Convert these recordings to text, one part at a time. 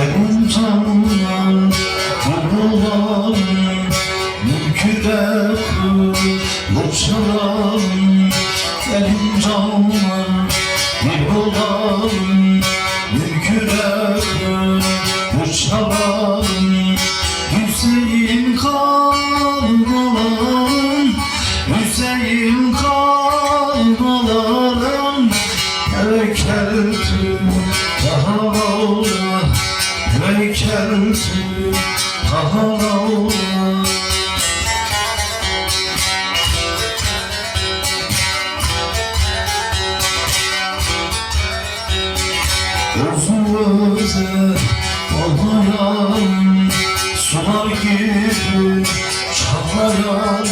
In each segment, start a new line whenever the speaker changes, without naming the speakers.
Gelin canlar Kurban Mülkü de kılıçlar Gelin canlar Kurban Sular gibi çağlayan Özümüze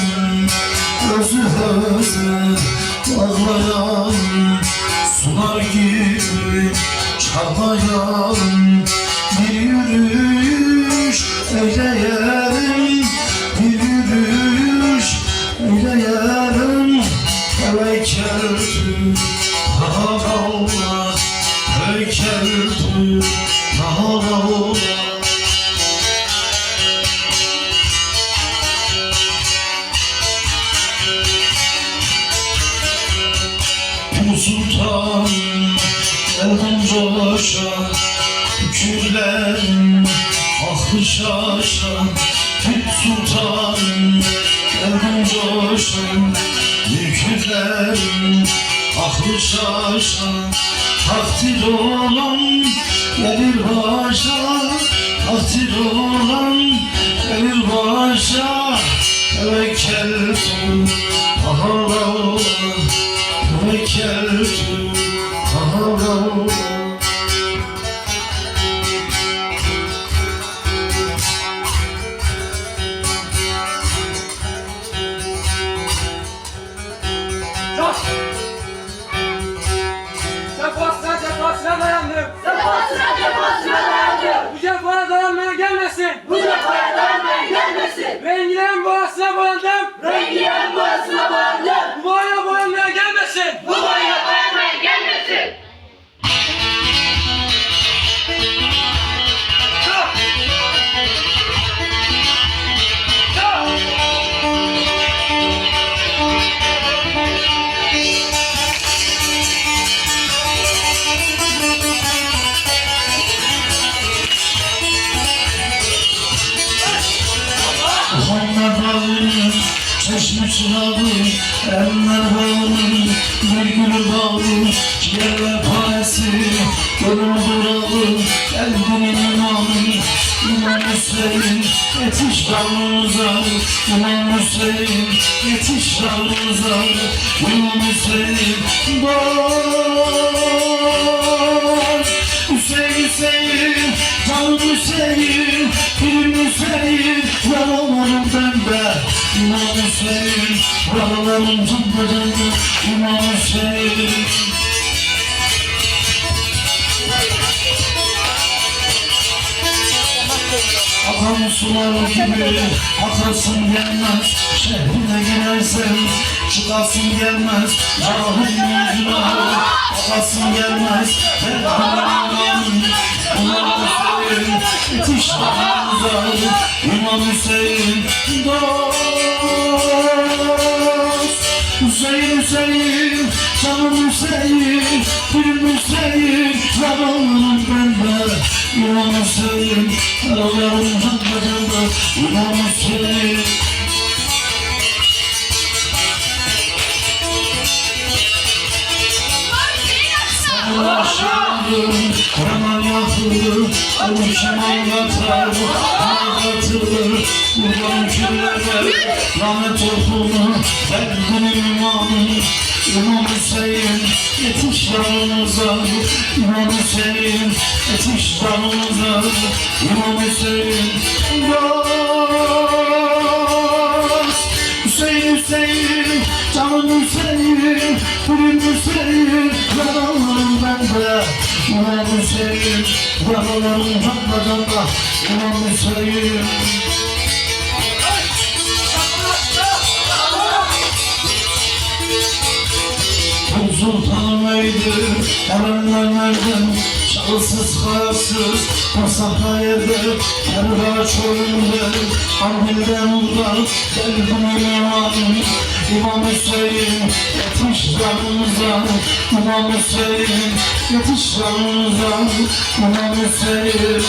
coşa Kürlerin ahı şaşa Tüp sultan elden coşa Kürlerin ahı şaşa Takdir olan gelir başa Takdir olan gelir başa Tevekkeltu Allah'a Tevekkeltu Allah'a
Çok. Sefasına dayandım.
Sefasına defasına dayandı.
Bu cefana dayanmaya gelmesin.
Bu defaya dayanmaya gelmesin.
Rengilerin boğasına boyandım.
Rengiyen boğazına bağırdı.
Çeşme çıralı, eller bağlı, bir gülü bağlı, yerler paresi, gönül duralı, elbinin imamı, İmam Hüseyin, yetiş dalımıza, İmam Hüseyin, yetiş dalımıza, İmam Hüseyin, dost. Hüseyin, Hüseyin, canım Hüseyin, Hüseyin, yaralarım cımbırında, İmam Hüseyin. Akan sular gibi akasın gelmez Şehrine girersen çıkasın gelmez. Cahil yüzüne akasın gelmez Derdim İmam Hüseyin yetiş başımıza İmam Hüseyin dost Hüseyin Hüseyin canım Hüseyin Dilim Hüseyin yalanım bende İmam Hüseyin Yalanım bende İmam Hüseyin Ulaşırdım, hemen yakılır, ölüşüm anlatır, anlatılır, buradan küllere, lanet okunu, derdimin imamı, İmam Hüseyin, yetiş yanımıza, İmam Hüseyin, yetiş yanımıza, İmam Hüseyin, dost. Hüseyin Hüseyin, canım Hüseyin, dilim Hüseyin, yaralarım bende. İmam Hüseyin, yaralarım canla canla, İmam Hüseyin. Erenler nereden, Çalsız kayasız o sahra yerde Kerva çölünde Annemden uzak. Geldim imam İmam Hüseyin yetiş yanımıza. İmam Hüseyin yetiş yanımıza. İmam Hüseyin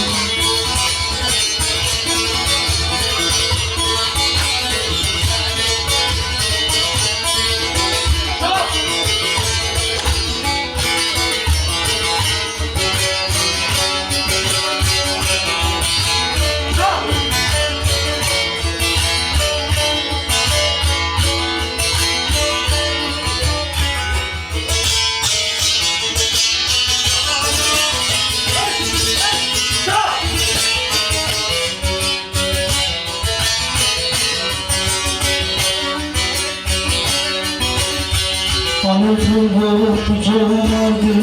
Anadolu'da kucağı vardı,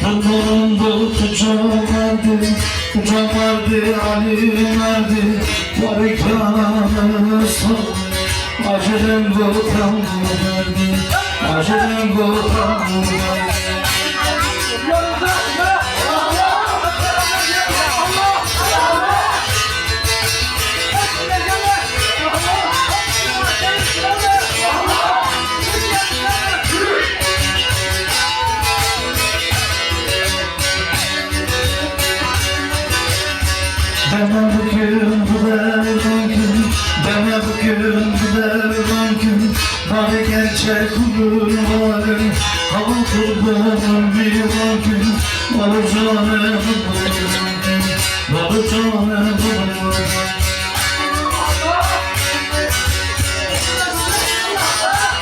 Kırmızı'nda kucağı vardı, kucağı vardı, Ali vardı, Barikanı sor, acelem volkan vardı, Deme bugün bu gün Deme bugün bu gün Bari gerçek olur bari Hava kurbanım bir gün Bari canım gün Bari canım gün